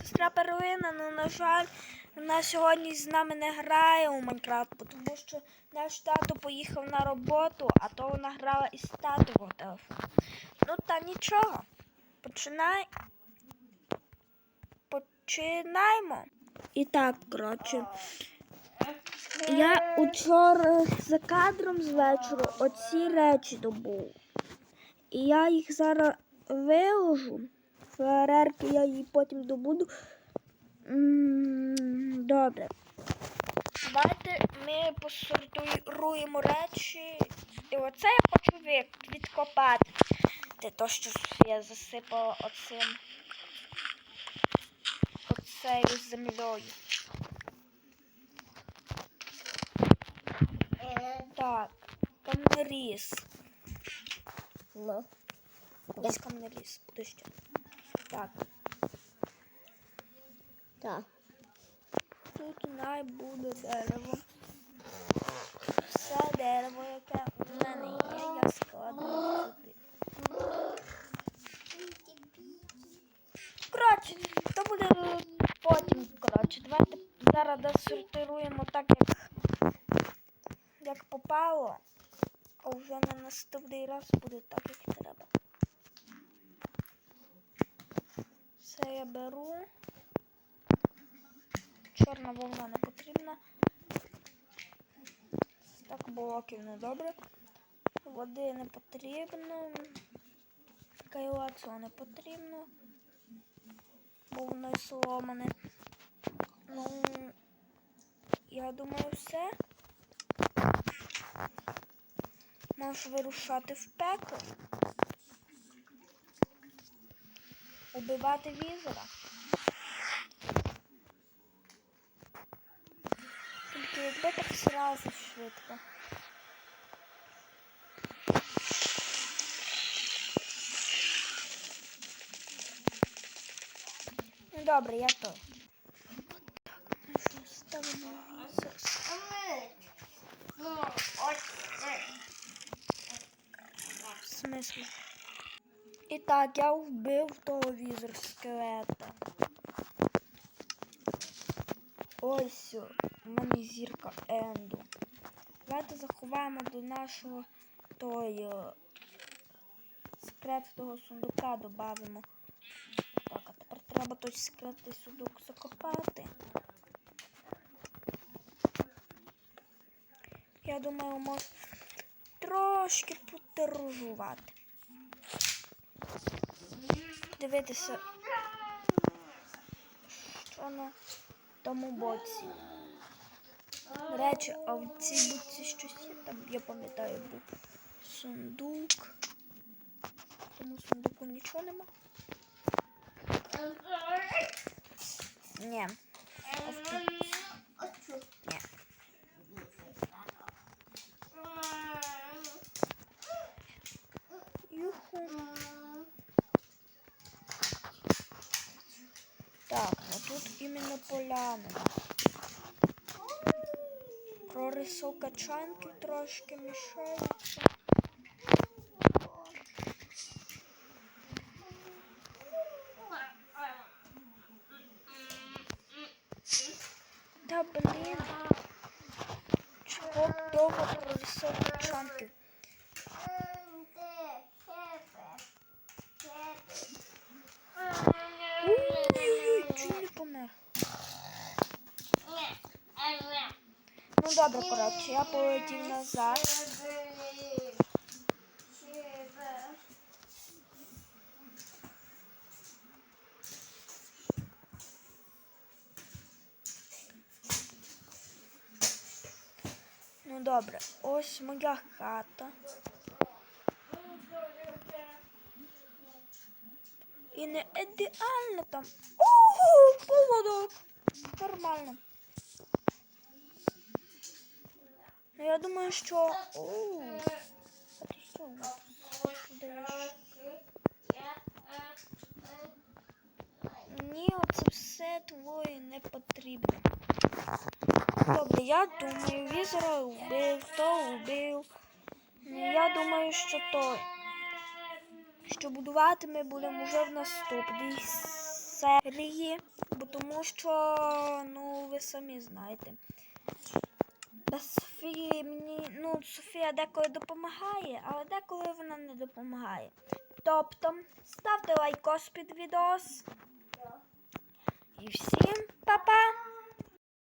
сестра Первина, ну, на жаль, вона сьогодні з нами не грає у Майнкрафт, тому що наш тато поїхав на роботу, а то вона грала із татового телефону. Ну та нічого. Починай. Починаємо. І так, коротше. Я учора за кадром з вечора оці речі добув. І я їх зараз виложу. Ферерки я її потім добуду. Добре. Давайте ми посортуємо речі. І оце я хочу від- відкопати. Це то, що я засипала оцим. Оцею землею. Так, камнеріз. Ось камнеріз. Подожди. Так, так. тут най буде дерево. Все дерево, яке у мене є, я складу сюди. Коротше, то буде потім, коротше. Давайте зараз досортируємо так, як, як попало. А вже на наступний раз буде так, як треба. Це я беру. Чорна вовна не потрібна. Так, блоків не добре. Води не потрібно. Кайла цього не потрібно. Бо воно й соломане. Ну, я думаю, все. Можеш вирушати в пекло. Убивати візера. Тільки якби так зразу швидко. Ну добре, я то. Так, ставимо візер. В смислі? І так, я вбив того візер скелета. Ось у мене зірка Енду. Давайте заховаємо до нашого той е, секретного сундука додамо. Так, а тепер треба той секретний сундук закопати. Я думаю, може трошки подорожувати. Дивитися, що на тому боці. До речі, а в цій боці щось є, там, я пам'ятаю, був сундук. Тому сундуку нічого нема. Ні. Так, ну тут іменно поляна. Прорисовка чанки трошки мішається. Та блін. Чого довго прорисовка чанки? Ой-ой-ой, чому не помер? Ну добре, коротше, я полетів назад. Ну добре, ось моя хата. І не ідеально там. Ого, поводок. Нормально. Ну, я думаю, що. Оу. А ти що? даєш? Ні, оце все твоє не потрібно. Добре, я думаю, візера вбив, то вбив. Ну, Я думаю, що то. Що будувати ми будемо вже в наступній серії, бо тому що, ну, ви самі знаєте. Без Софія мені, ну, Софія деколи допомагає, але деколи вона не допомагає. Тобто, ставте лайкос під відос. І всім па-па!